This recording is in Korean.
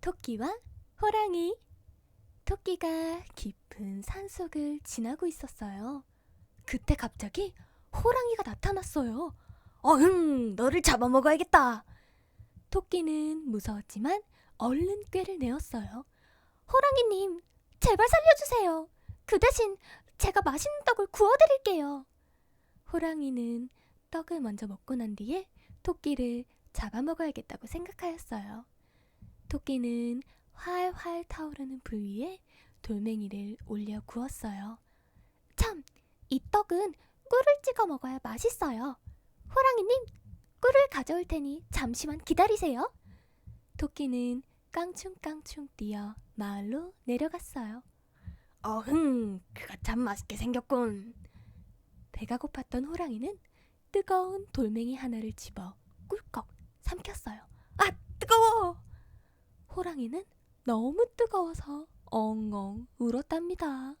토끼와 호랑이. 토끼가 깊은 산속을 지나고 있었어요. 그때 갑자기 호랑이가 나타났어요. 어흥, 너를 잡아먹어야겠다. 토끼는 무서웠지만 얼른 꾀를 내었어요. 호랑이님, 제발 살려주세요. 그 대신 제가 맛있는 떡을 구워드릴게요. 호랑이는 떡을 먼저 먹고 난 뒤에 토끼를 잡아먹어야겠다고 생각하였어요. 토끼는 활활 타오르는 불 위에 돌멩이를 올려 구웠어요. 참, 이 떡은 꿀을 찍어 먹어야 맛있어요. 호랑이님, 꿀을 가져올 테니 잠시만 기다리세요. 토끼는 깡충깡충 뛰어 마을로 내려갔어요. 어흥, 그가 참 맛있게 생겼군. 배가 고팠던 호랑이는 뜨거운 돌멩이 하나를 집어 꿀꺽 삼켰어요. 호랑이는 너무 뜨거워서 엉엉 울었답니다.